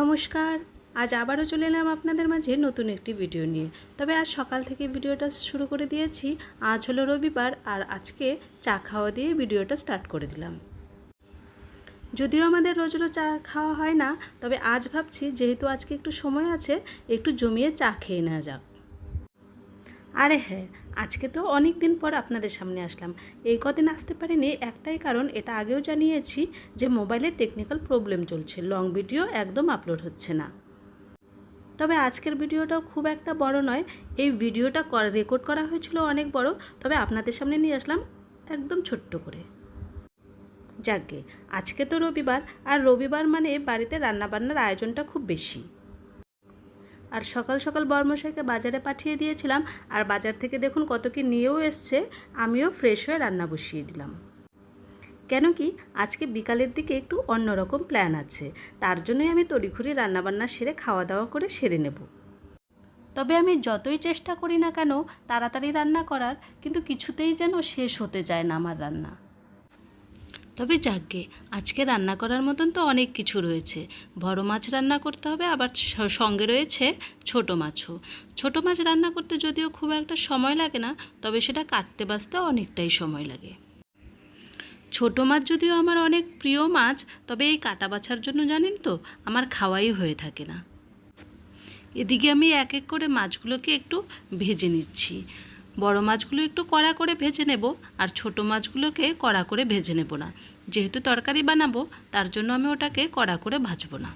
নমস্কার। আজ আবারও চলে এলাম আপনাদের মাঝে নতুন একটি ভিডিও নিয়ে। তবে আজ সকাল থেকে ভিডিওটা শুরু করে দিয়েছি। আজ হলো রবিবার আর আজকে চা খাওয়া দিয়ে ভিডিওটা স্টার্ট করে দিলাম। যদিও আমাদের রোজ রোজ চা খাওয়া হয় না, তবে আজ ভাবছি যেহেতু আজকে একটু সময় আছে, একটু জমিয়ে চা খেয়ে নেওয়া যাক। আরে হ্যাঁ আজকে তো অনেক দিন পর আপনাদের সামনে আসলাম। এই কদিন আসতে পারিনি, একটাই কারণ, এটা আগেও জানিয়েছি যে মোবাইলের টেকনিক্যাল প্রবলেম চলছে লং ভিডিও একদম আপলোড হচ্ছে না। তবে আজকের ভিডিওটাও খুব একটা বড় নয়, এই ভিডিওটা রেকর্ড করা হয়েছিল অনেক বড়, তবে আপনাদের সামনে নিয়ে আসলাম একদম ছোট্ট করে। যাকগে আজকে তো রবিবার, আর রবিবার মানে বাড়িতে রান্নাবান্নার আয়োজনটা খুব বেশি। আর সকাল সকাল বর্মশাইকে বাজারে পাঠিয়ে দিয়েছিলাম, আর বাজার থেকে দেখুন কত কি নিয়েও এসছে, আমিও ফ্রেশ হয়ে রান্না বসিয়ে দিলাম। কেন কি, আজকে বিকালের দিকে একটু অন্যরকম প্ল্যান আছে, তার জন্যই আমি তড়িঘড়ি রান্নাবান্না সেরে খাওয়া দাওয়া করে সেরে নেব। তবে আমি যতই চেষ্টা করি না কেন, তাড়াতাড়ি রান্না করার, কিন্তু কিছুতেই যেন শেষ হতে চায় না আমার রান্না। তবে যাকগে, আজকে রান্না করার মতন তো অনেক কিছু রয়েছে। বড় মাছ রান্না করতে হবে, আবার সঙ্গে রয়েছে ছোট মাছও। ছোট মাছ রান্না করতে যদিও খুব একটা সময় লাগে না, তবে সেটা কাটতে বাছতে অনেকটাই সময় লাগে। ছোট মাছ যদিও আমার অনেক প্রিয় মাছ, তবে এই কাটা বাছার জন্য জানেন তো, আমার খাওয়াই হয়ে থাকে না। এদিকে আমি এক এক করে মাছগুলোকে একটু ভেজে নিচ্ছি। বড় মাছগুলো একটু কড়া করে ভেজে নেব আর ছোট মাছগুলোকে কড়া করে ভেজে নেব না। যেহেতু তরকারি বানাবো, তার জন্য আমি ওটাকে কড়া করে ভাজবো না।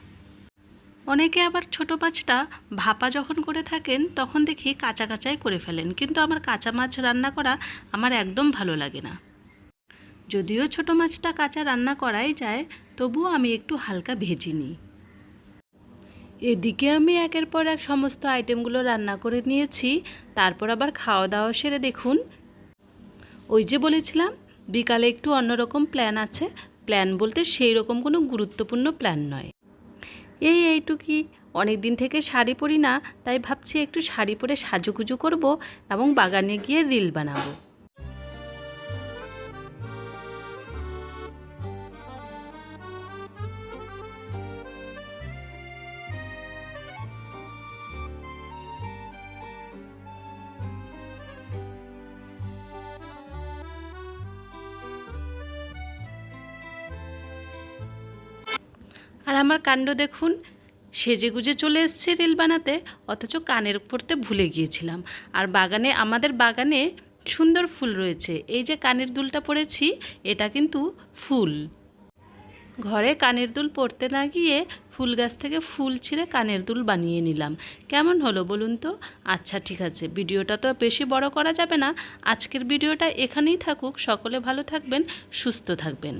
অনেকে আবার ছোট মাছটা ভাপা যখন করে থাকেন, তখন দেখি কাঁচা কাঁচাই করে ফেলেন। কিন্তু আমার কাঁচা মাছ রান্না করা আমার একদম ভালো লাগে না। যদিও ছোট মাছটা কাঁচা রান্না করাই যায়, তবুও আমি একটু হালকা ভেজে নিই। এদিকে আমি একের পর এক সমস্ত আইটেমগুলো রান্না করে নিয়েছি, তারপর আবার খাওয়া দাওয়া সেরে দেখুন। ওই যে বলেছিলাম, বিকালে একটু অন্যরকম প্ল্যান আছে। প্ল্যান বলতে সেই রকম কোনো গুরুত্বপূর্ণ প্ল্যান নয়। এই এইটুকি। অনেক দিন থেকে শাড়ি পরি না, তাই ভাবছি একটু শাড়ি পরে সাজুগুজু করব এবং বাগানে গিয়ে রিল বানাবো। আর আমার কাণ্ড দেখুন। সেজে গুজে চলে এসছে রিল বানাতে, অথচ কানের পড়তে ভুলে গিয়েছিলাম। আর বাগানে, আমাদের বাগানে সুন্দর ফুল রয়েছে। এই যে কানের দুলটা পড়েছি, এটা কিন্তু ফুল। ঘরে কানের দুল পড়তে না গিয়ে ফুল গাছ থেকে ফুল ছিঁড়ে কানের দুল বানিয়ে নিলাম। কেমন হলো বলুন তো? আচ্ছা ঠিক আছে। ভিডিওটা তো বেশি বড় করা যাবে না। আজকের ভিডিওটা এখানেই থাকুক। সকলে ভালো থাকবেন, সুস্থ থাকবেন।